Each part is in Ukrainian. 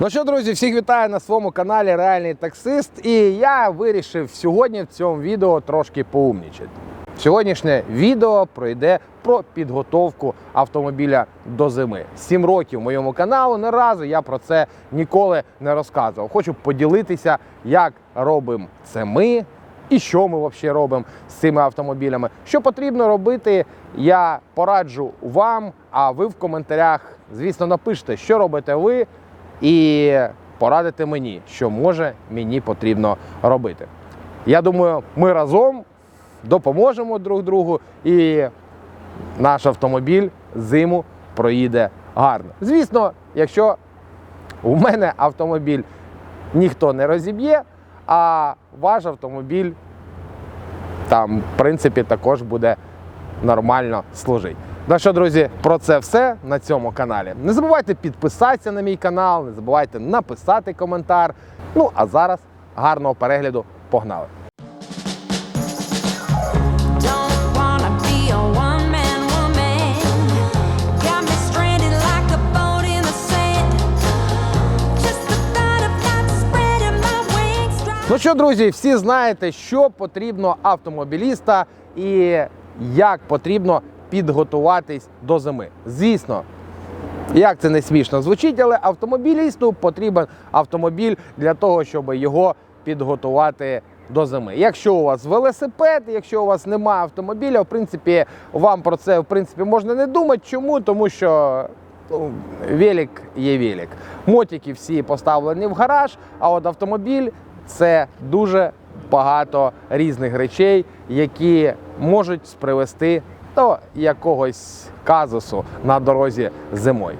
Ну що, друзі, всіх вітаю на своєму каналі Реальний таксист. І я вирішив сьогодні в цьому відео трошки поумнічати. Сьогоднішнє відео пройде про підготовку автомобіля до зими. Сім років моєму каналу не разу я про це ніколи не розказував. Хочу поділитися, як робимо це ми. І що ми взагалі робимо з цими автомобілями? Що потрібно робити, я пораджу вам. А ви в коментарях, звісно, напишете, що робите ви, і порадите мені, що може мені потрібно робити. Я думаю, ми разом допоможемо друг другу, і наш автомобіль зиму проїде гарно. Звісно, якщо у мене автомобіль ніхто не розіб'є, а ваш автомобіль там, в принципі, також буде нормально служити. Ну що, друзі, про це все на цьому каналі. Не забувайте підписатися на мій канал, не забувайте написати коментар. Ну а зараз гарного перегляду. Погнали! Ну що, друзі, всі знаєте, що потрібно автомобіліста і як потрібно підготуватись до зими. Звісно, як це не смішно звучить, але автомобілісту потрібен автомобіль для того, щоб його підготувати до зими. Якщо у вас велосипед, якщо у вас немає автомобіля, в принципі, вам про це в принципі можна не думати. Чому? Тому що ну, велик є велик. Мотики всі поставлені в гараж, а от автомобіль це дуже багато різних речей, які можуть привести до якогось казусу на дорозі зимою.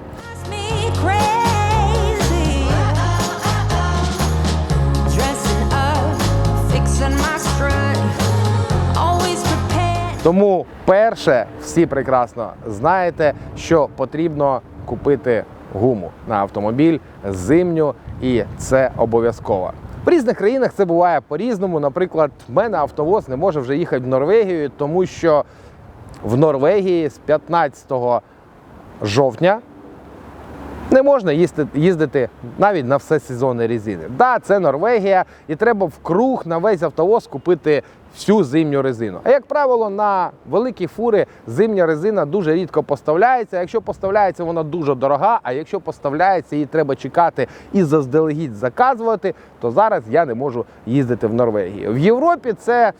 Тому перше, всі прекрасно знаєте, що потрібно купити гуму на автомобіль зимню, і це обов'язково. В різних країнах це буває по-різному. Наприклад, в мене автовоз не може вже їхати в Норвегію, тому що в Норвегії з 15 жовтня не можна їздити, їздити навіть на все сезонні резини. Да, це Норвегія, і треба вкруг на весь автовоз купити всю зимню резину. А як правило, на великі фури зимня резина дуже рідко поставляється. Якщо поставляється, вона дуже дорога. А якщо поставляється, її треба чекати і заздалегідь заказувати, то зараз я не можу їздити в Норвегію. В Європі це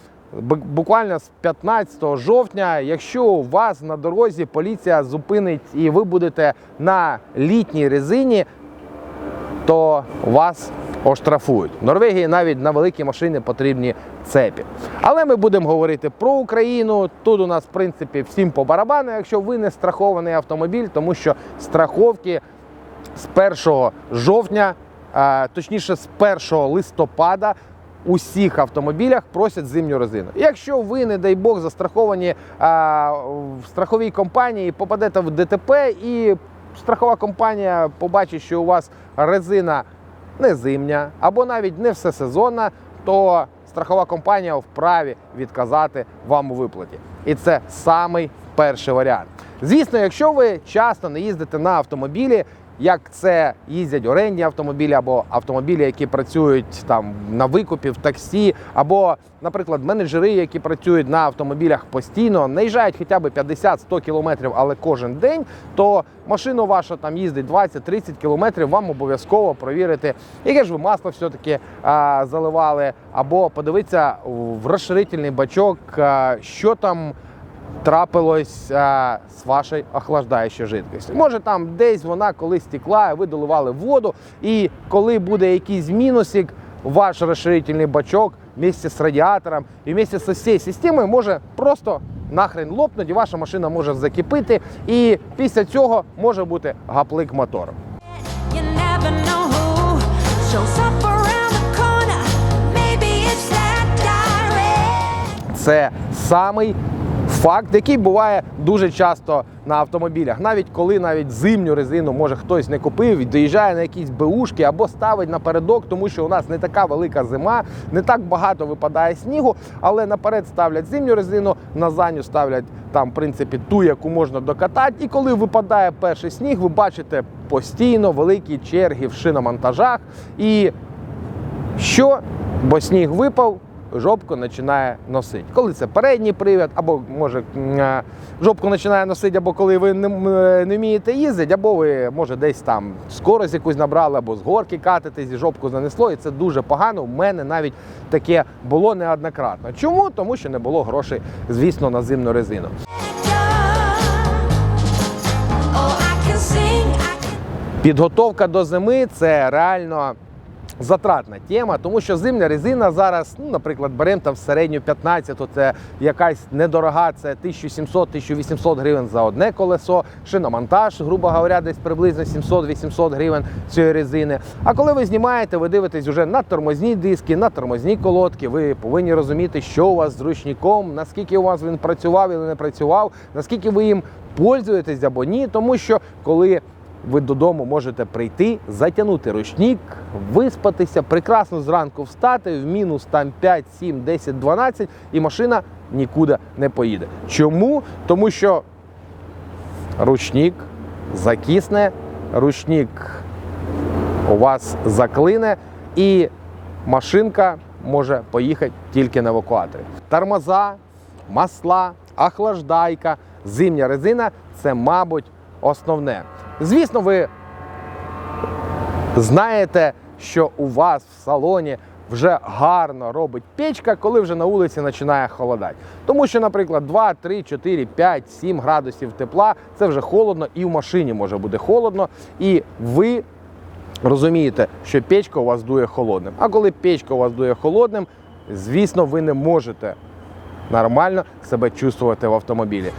буквально з 15 жовтня, якщо у вас на дорозі поліція зупинить і ви будете на літній резині, то вас оштрафують. В Норвегії навіть на великі машини потрібні цепі. Але ми будемо говорити про Україну. Тут у нас, в принципі, всім по барабану, якщо ви не страхований автомобіль, тому що страховки з 1 жовтня, точніше з 1 листопада. Усіх автомобілях просять зимню резину. Якщо ви, не дай Бог, застраховані а, в страховій компанії, попадете в ДТП, і страхова компанія побачить, що у вас резина не зимня або навіть не всесезонна, то страхова компанія вправі відказати вам у виплаті. І це самий перший варіант. Звісно, якщо ви часто не їздите на автомобілі, як це їздять орендні автомобілі або автомобілі, які працюють там на викупі в таксі, або, наприклад, менеджери, які працюють на автомобілях постійно, наїжджають хоча б 50-100 кілометрів, але кожен день, то машина ваша там їздить 20-30 кілометрів, вам обов'язково провірити, яке ж ви масло все-таки заливали, або подивитися в розширительний бачок, а, що там трапилось а, з вашою охлаждаючою жидкістю. Може там десь вона колись текла, ви доливали воду, і коли буде якийсь мінусик, ваш розширительний бачок вместе з радіатором і вместе з усією системою може просто нахрен лопнути, і ваша машина може закипити, і після цього може бути гаплик мотору. You never know who shows up around the corner. Maybe it's that direct. Це самий факт, який буває дуже часто на автомобілях. Навіть коли навіть зимню резину може хтось не купив, доїжджає на якісь беушки або ставить напередок, тому що у нас не така велика зима, не так багато випадає снігу, але наперед ставлять зимню резину, на задню ставлять там, в принципі, ту, яку можна докатати. І коли випадає перший сніг, ви бачите постійно великі черги в шиномонтажах. І що? Бо сніг випав, жопку починає носити. Коли це передній привід, або може е, жопку починає носити, або коли ви не, е, не вмієте їздити, або ви може десь там скорость якусь набрали, або з горки катитесь, і жопку занесло, і це дуже погано. У мене навіть таке було неоднократно. Чому? Тому що не було грошей, звісно, на зимну резину. Підготовка до зими це реально затратна тема, тому що зимня резина зараз, ну, наприклад, беремо там середню 15, то це якась недорога, це 1700-1800 гривень за одне колесо, шиномонтаж, грубо говоря, десь приблизно 700-800 гривень цієї резини. А коли ви знімаєте, ви дивитесь вже на тормозні диски, на тормозні колодки, ви повинні розуміти, що у вас з ручником, наскільки у вас він працював і не працював, наскільки ви їм пользуєтесь або ні, тому що коли ви додому можете прийти, затягнути ручник, виспатися, прекрасно зранку встати в мінус там 5, 7, 10, 12 і машина нікуди не поїде. Чому? Тому що ручник закисне, ручник у вас заклине і машинка може поїхати тільки на евакуаторі. Тормоза, масла, охлаждайка, зимня резина це, мабуть, основне. Звісно, ви знаєте, що у вас в салоні вже гарно робить печка, коли вже на вулиці починає холодати. Тому що, наприклад, 2, 3, 4, 5, 7 градусів тепла це вже холодно, і в машині може бути холодно, і ви розумієте, що печка у вас дує холодним. А коли печка у вас дує холодним, звісно, ви не можете нормально себе чувствувати в автомобілі.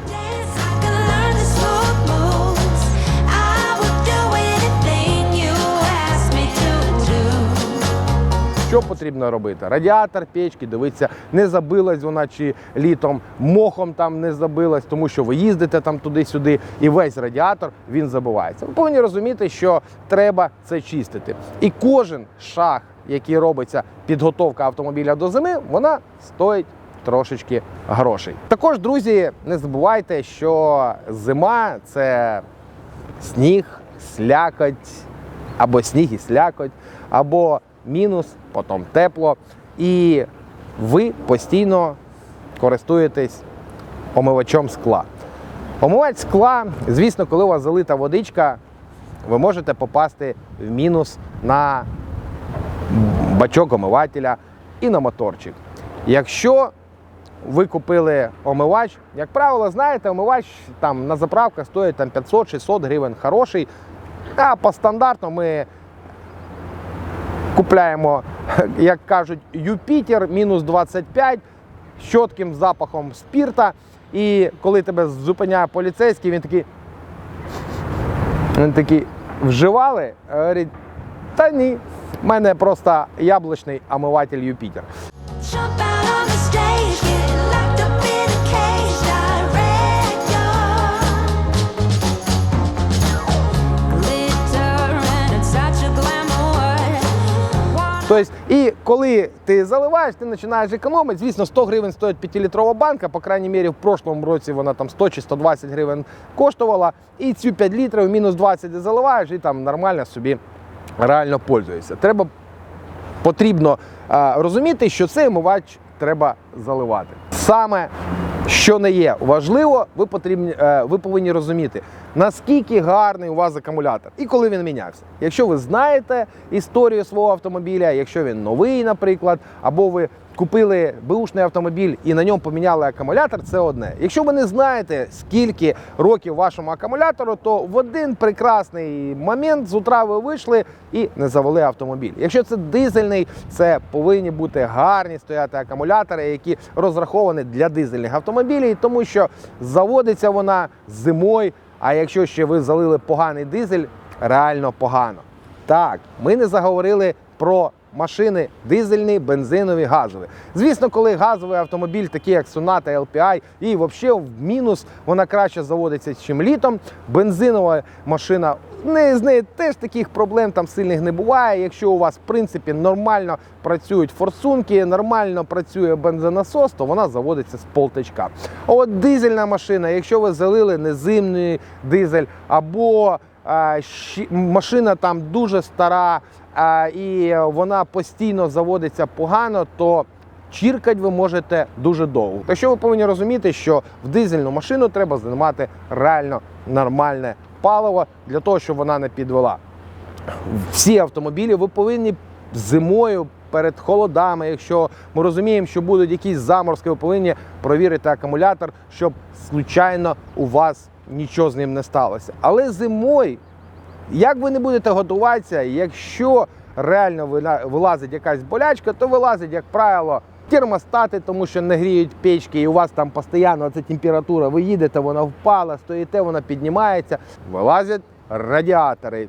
Що потрібно робити? Радіатор печки, дивитися, не забилась вона чи літом мохом там не забилась, тому що ви їздите там туди-сюди, і весь радіатор він забивається. Ви повинні розуміти, що треба це чистити. І кожен шаг, який робиться підготовка автомобіля до зими, вона стоїть. Трошечки грошей. Також, друзі, не забувайте, що зима це сніг, слякоть, або сніг і слякоть, або мінус, потім тепло. І ви постійно користуєтесь омивачом скла. Омивач скла, звісно, коли у вас залита водичка, ви можете попасти в мінус на бачок омивателя і на моторчик. Якщо ви купили омивач, як правило, знаєте, омивач там на заправках стоїть там 500-600 гривень хороший. А по стандарту ми купляємо, як кажуть, Юпітер мінус 25 з чітким запахом спірта. І коли тебе зупиняє поліцейський, він такий. Він такий вживали, говорить, та ні, в мене просто яблучний омиватель Юпітер. Тобто, і коли ти заливаєш, ти починаєш економити. Звісно, 100 гривень стоїть 5-літрова банка. По крайній мірі, в прошлому році вона там 100 чи 120 гривень коштувала. І цю 5 літрів мінус 20 заливаєш і там нормально собі реально пользуєшся. Треба потрібно е, розуміти, що цей омивач треба заливати. Саме що не є важливо, ви потрібні, е, ви повинні розуміти, наскільки гарний у вас акумулятор і коли він мінявся. Якщо ви знаєте історію свого автомобіля, якщо він новий, наприклад, або ви купили беушний автомобіль і на ньому поміняли акумулятор, це одне. Якщо ви не знаєте, скільки років вашому акумулятору, то в один прекрасний момент з утра ви вийшли і не завели автомобіль. Якщо це дизельний, це повинні бути гарні стояти акумулятори, які розраховані для дизельних автомобілів, тому що заводиться вона зимою. А якщо ще ви залили поганий дизель, реально погано. Так, ми не заговорили про машини дизельні, бензинові, газові. Звісно, коли газовий автомобіль, такий як Sonata LPI, і взагалі в мінус вона краще заводиться, чим літом. Бензинова машина. Не з нею теж таких проблем там сильних не буває. Якщо у вас в принципі нормально працюють форсунки, нормально працює бензонасос, то вона заводиться з полтичка. А от дизельна машина, якщо ви залили незимний дизель або машина там дуже стара і вона постійно заводиться погано, то чіркать ви можете дуже довго. Так що ви повинні розуміти, що в дизельну машину треба знімати реально нормальне паливо для того, щоб вона не підвела. Всі автомобілі ви повинні зимою перед холодами, якщо ми розуміємо, що будуть якісь заморозки, ви повинні провірити акумулятор, щоб случайно у вас нічого з ним не сталося. Але зимою, як ви не будете готуватися, якщо реально вилазить якась болячка, то вилазить, як правило, термостати, тому що не гріють печки, і у вас там постійно ця температура. Ви їдете, вона впала, стоїте, вона піднімається. Вилазять радіатори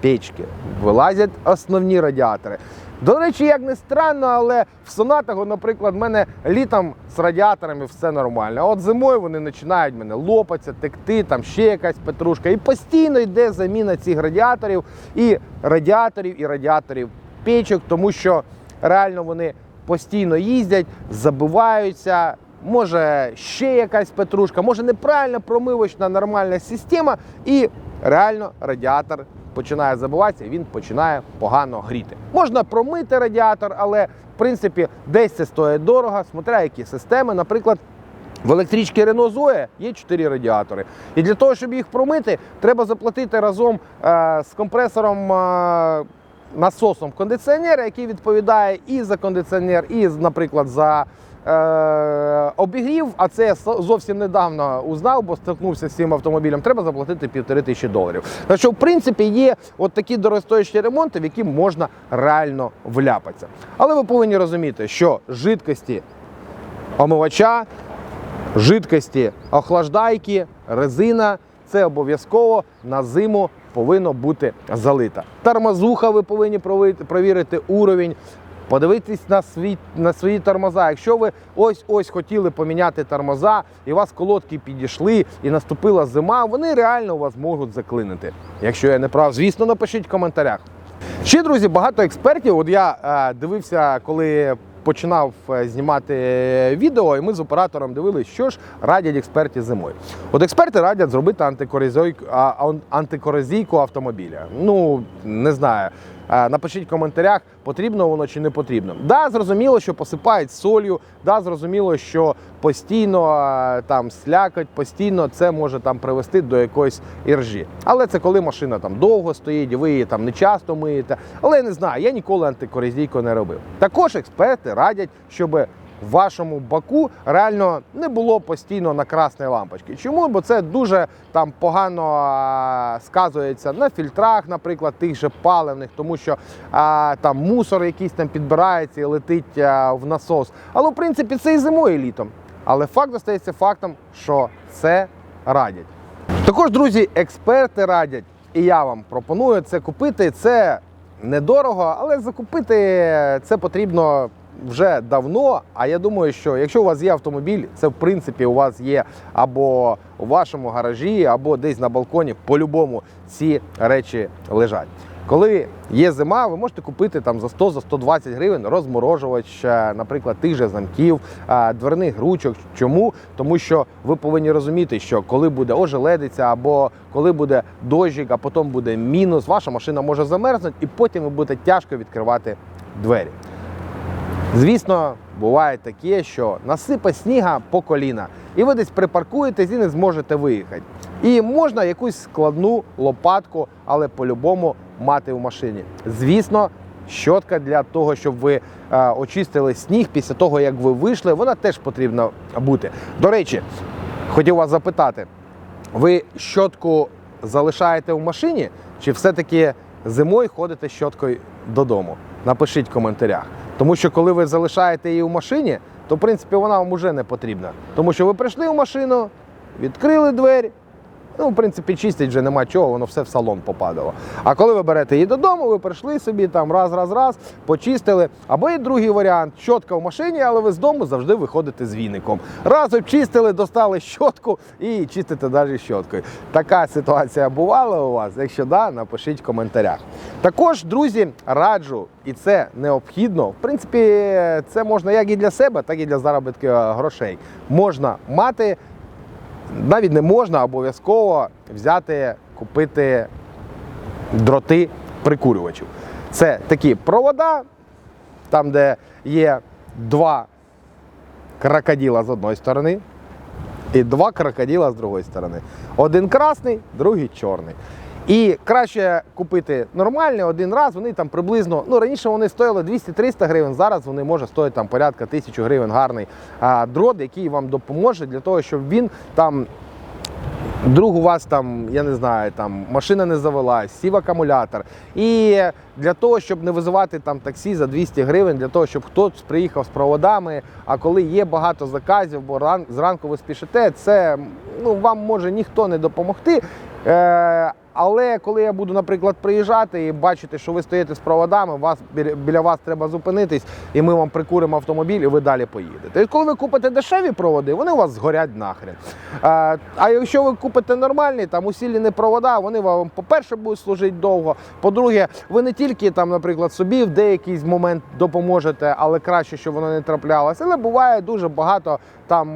печки, вилазять основні радіатори. До речі, як не странно, але в сонатах, наприклад, в мене літом з радіаторами все нормально. А от зимою вони починають мене лопатися, текти, там ще якась петрушка. І постійно йде заміна цих радіаторів і радіаторів, і радіаторів печок, тому що реально вони постійно їздять, забиваються. Може ще якась петрушка, може неправильно промивочна нормальна система, і реально радіатор починає забиватися, і він починає погано гріти. Можна промити радіатор, але в принципі десь це стоїть дорого, смотря які системи. Наприклад, в електричці Renault Zoe є 4 радіатори. І для того, щоб їх промити, треба заплатити разом е, з компресором. Е, Насосом кондиціонера, який відповідає і за кондиціонер, і, наприклад, за обігрів. А це зовсім недавно узнав, бо стикнувся з цим автомобілем. Треба заплатити півтори тисячі доларів. Так в принципі, є от такі дорогостоящі ремонти, в які можна реально вляпатися. Але ви повинні розуміти, що жидкості омивача, жидкості охлаждайки, резина це обов'язково на зиму повинно бути залита. Тормозуха ви повинні провірити уровень. Подивитись на свій на свої тормоза. Якщо ви ось ось хотіли поміняти тормоза, і у вас колодки підійшли, і наступила зима, вони реально вас можуть заклинити. Якщо я не прав, звісно, напишіть в коментарях. Ще, друзі, багато експертів. От я е, дивився, коли починав е, знімати е, відео, і ми з оператором дивилися, що ж радять експерти зимою. От експерти радять зробити антикорозійку автомобіля. Ну, не знаю. Е, Напишіть в коментарях, потрібно воно чи не потрібно. Да, зрозуміло, що посипають солью, да, зрозуміло, що постійно е, там слякать, постійно це може там привести до якоїсь іржі. Але це коли машина там довго стоїть, ви її там не часто миєте. Але я не знаю, я ніколи антикорозійку не робив. Також експерти радять, щоб в вашому баку реально не було постійно на красної лампочки. Чому? Бо це дуже там погано сказується на фільтрах, наприклад, тих же паливних, тому що а, там мусор якийсь там підбирається і летить а, в насос. Але в принципі це і зимою, і літом. Але факт остається фактом, що це радять. Також, друзі, експерти радять, і я вам пропоную це купити. Це недорого, але закупити це потрібно вже давно. А я думаю, що якщо у вас є автомобіль, це в принципі у вас є або у вашому гаражі, або десь на балконі. По-любому ці речі лежать. Коли є зима, ви можете купити там за 100 за 120 гривень розморожувач, е, наприклад, тих же замків, е, дверних ручок. Чому? Тому що ви повинні розуміти, що коли буде ожеледиця або коли буде дощик, а потім буде мінус, ваша машина може замерзнути, і потім ви будете тяжко відкривати двері. Звісно, буває таке, що насипе сніга по коліна, і ви десь припаркуєтесь і не зможете виїхати. І можна якусь складну лопатку, але по-любому мати в машині. Звісно, щотка для того, щоб ви е, очистили сніг після того, як ви вийшли, вона теж потрібна бути. До речі, хотів вас запитати, ви щотку залишаєте в машині, чи все-таки зимою ходите щоткою додому? Напишіть в коментарях. Тому що коли ви залишаєте її в машині, то в принципі вона вам уже не потрібна. Тому що ви прийшли в машину, відкрили двері, Ну, в принципі, чистить вже нема чого, воно все в салон попадало. А коли ви берете її додому, ви прийшли собі там раз, раз, раз, почистили. Або є другий варіант щотка в машині, але ви з дому завжди виходите з віником. Раз обчистили, достали щотку і чистите далі щоткою. Така ситуація бувала у вас? Якщо да, напишіть в коментарях. Також, друзі, раджу, і це необхідно. В принципі, це можна як і для себе, так і для заробітку е, грошей. Можна мати навіть не можна обов'язково взяти, купити дроти прикурювачів. Це такі провода, там, де є два крокодила з одної сторони і два крокодила з другої сторони. Один красний, другий чорний. І краще купити нормальний один раз. Вони там приблизно, ну раніше вони стоїли 200-300 гривень, зараз вони може стоїти там порядка 1000 гривень гарний а, дрот, який вам допоможе для того, щоб він там Друг у вас там, я не знаю, там машина не завелась, сів акумулятор. І для того, щоб не визивати там таксі за 200 гривень, для того, щоб хтось приїхав з проводами. А коли є багато заказів, бо ран, зранку ви спішите, це ну, вам може ніхто не допомогти. Е, але коли я буду, наприклад, приїжджати і бачити, що ви стоїте з проводами, вас біля, вас треба зупинитись, і ми вам прикуримо автомобіль, і ви далі поїдете. І коли ви купите дешеві проводи, вони у вас згорять нахрен. А, а якщо ви купите нормальні, там усілені провода, вони вам, по-перше, будуть служити довго. По-друге, ви не тільки там, наприклад, собі в деякий момент допоможете, але краще, щоб воно не траплялося. Але буває дуже багато там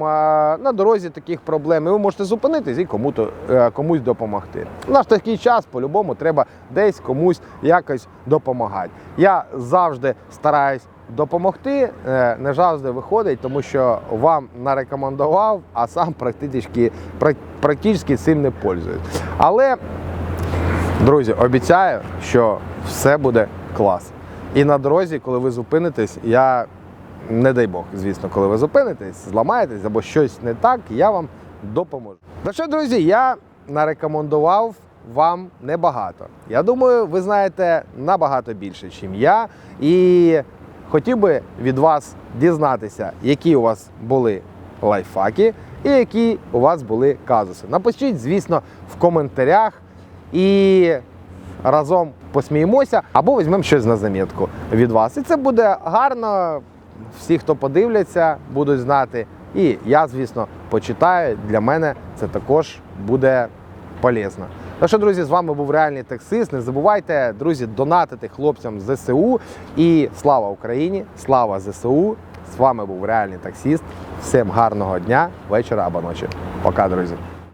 на дорозі таких проблем. І ви можете зупинитись і кому-то, е, комусь допомогти. Наш такий час по-любому треба десь комусь якось допомагати. Я завжди стараюсь допомогти, е, не завжди виходить, тому що вам нарекомендував, а сам практично, практично цим не пользуюсь. Але, друзі, обіцяю, що все буде клас. І на дорозі, коли ви зупинитесь, я не дай Бог, звісно, коли ви зупинитесь, зламаєтесь або щось не так, я вам допоможу. Ну що, друзі, я нарекомендував вам небагато. Я думаю, ви знаєте набагато більше, ніж я. І хотів би від вас дізнатися, які у вас були лайфхаки і які у вас були казуси. Напишіть, звісно, в коментарях і разом посміємося або візьмемо щось на замітку від вас. І це буде гарно. Всі, хто подивляться, будуть знати. І я, звісно, почитаю. Для мене це також буде полезно. Ну що, друзі, з вами був реальний таксист. Не забувайте, друзі, донатити хлопцям ЗСУ. І слава Україні! Слава ЗСУ! З вами був реальний таксіст. Всім гарного дня, вечора або ночі. Пока, друзі.